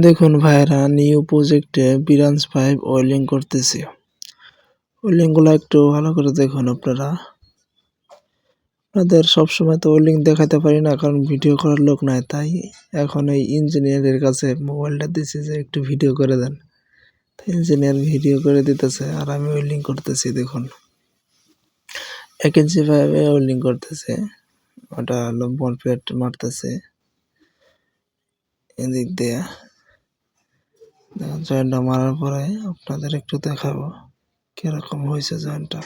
দেখুন ভাইরা নিউ প্রজেক্টে বিরাঞ্জ পাইপ ওয়েলিং করতেছি। ওয়েলিংগুলো একটু ভালো করে দেখুন আপনারা। আপনাদের সবসময় তো ওয়েলিং দেখাতে পারি না, কারণ ভিডিও করার লোক নাই, তাই এখন এই ইঞ্জিনিয়ারের কাছে মোবাইলটা দিছি যে একটু ভিডিও করে দেন। ইঞ্জিনিয়ার ভিডিও করে দিতেছে আর আমি ওয়েল্ডিং করতেছি, দেখুন। এক ইঞ্চি পাইপে ওয়েল্ডিং করতেছে। ওটা বল প্লেট মারতেছে। এদিক দিয়ে। জয়েন্টটা মারার পরে আপনাদের একটু দেখাবো কীরকম হয়েছে জয়েন্টটা।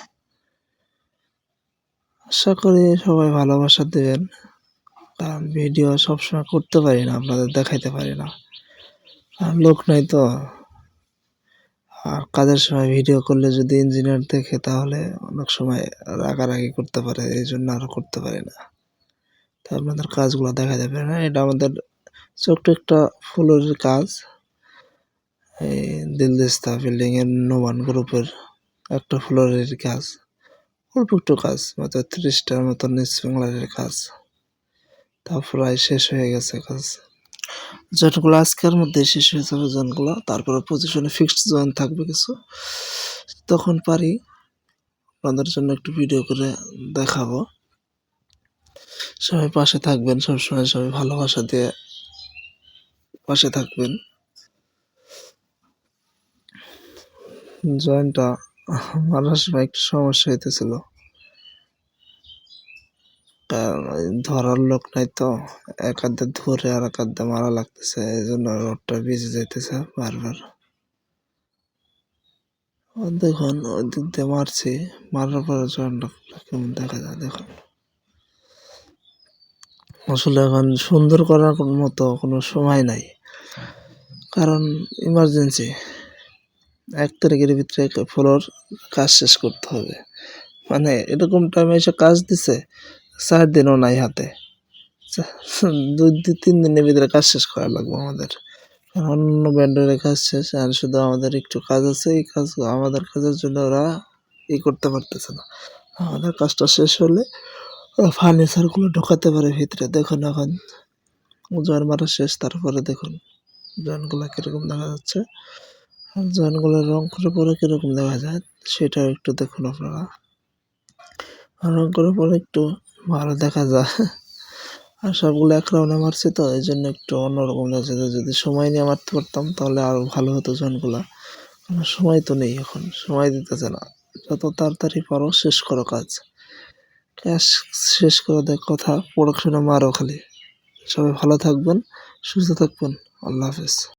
আশা করি সবাই ভালোবাসা দেবেন। কারণ ভিডিও সবসময় করতে পারি না, আপনাদের দেখাইতে পারি না। আর লোক নাই তো। আর কাজের সময় ভিডিও করলে যদি ইঞ্জিনিয়ার দেখে তাহলে অনেক সময় রাগারাগি করতে পারে এই জন্য আরও করতে পারি না। তো আপনাদের কাজগুলো দেখা যাবে না, এটা আমাদের ছোট্ট একটা ফুলের কাজ। এই দিলদিস্তা বিল্ডিংয়ের নোমান গ্রুপের একটা ফ্লোরের কাজ। অল্প একটু কাজ, মাত্র ত্রিশটার মতো নিচ স্প্রিংলারের কাজ। তা প্রায় শেষ হয়ে গেছে কাজ। জয়েন্টগুলো আজকের মধ্যে শেষ হয়ে যাবে জয়েন্টগুলো তারপরে পজিশনে ফিক্সড জয়েন্ট থাকবে কিছু, তখন পারি। আপনাদের জন্য একটু ভিডিও করে দেখাবো। সবাই পাশে থাকবেন, সবসময় সবাই ভালোবাসা দিয়ে পাশে থাকবেন। জয়েন্টটা মারার সময় একটু সমস্যা হইতেছিল। ধরার লোক নাই তো, এক হাতে ধরে আর এক হাতে মারা লাগতেছে এই জন্য রোডটা ভিজে যাইতেছে বারবার। দেখুন ওই দিক দিয়ে মারছি, মারার পরে জয়েন্টটা কেমন দেখা যায়, দেখুন। আসলে এখন সুন্দর করার মতো কোনো সময় নাই, কারণ ইমার্জেন্সি এক তারিখের ভিতরে ফ্লোর কাজ শেষ করতে হবে। মানে এরকম টাইমে এসে কাজ দিছে, চার দিনও নাই হাতে। দুই তিন দিনের ভিতরে কাজ শেষ করা লাগবে আমাদের। অন্য ব্যান্ডারের কাজ শেষ, আর শুধু আমাদের একটু কাজ আছে, এই কাজ, আমাদের কাজের জন্য ওরা ই করতে পারতেছে না। আমাদের কাজটা শেষ হলে ওরা ফার্নিচারগুলো ঢোকাতে পারে ভিতরে। দেখুন এখন জয়েন মারা শেষ, তারপরে দেখুন। জয়েনগুলো কীরকম দেখা যাচ্ছে। আর জয়েনগুলো রং করে পরে কীরকম দেখা যায়, সেটাও একটু দেখুন আপনারা। রং করে পরে একটু ভালো দেখা যায়। আর সবগুলো এক রাউন্ডে মারছি তো, এই জন্য একটু অন্যরকম লাগছে। যদি সময় নিয়ে মারতে পারতাম, তাহলে আরও ভালো হতো জয়েনগুলো। সময় তো নেই এখন, সময় দিতেছে না। যত তাড়াতাড়ি পারো, শেষ করো কাজ। ক্যাশ শেষ করে দেয় কথা প্রোডাকশনে মারো খালি। সবাই ভালো থাকবেন, সুস্থ থাকবেন। আল্লাহ হাফেজ।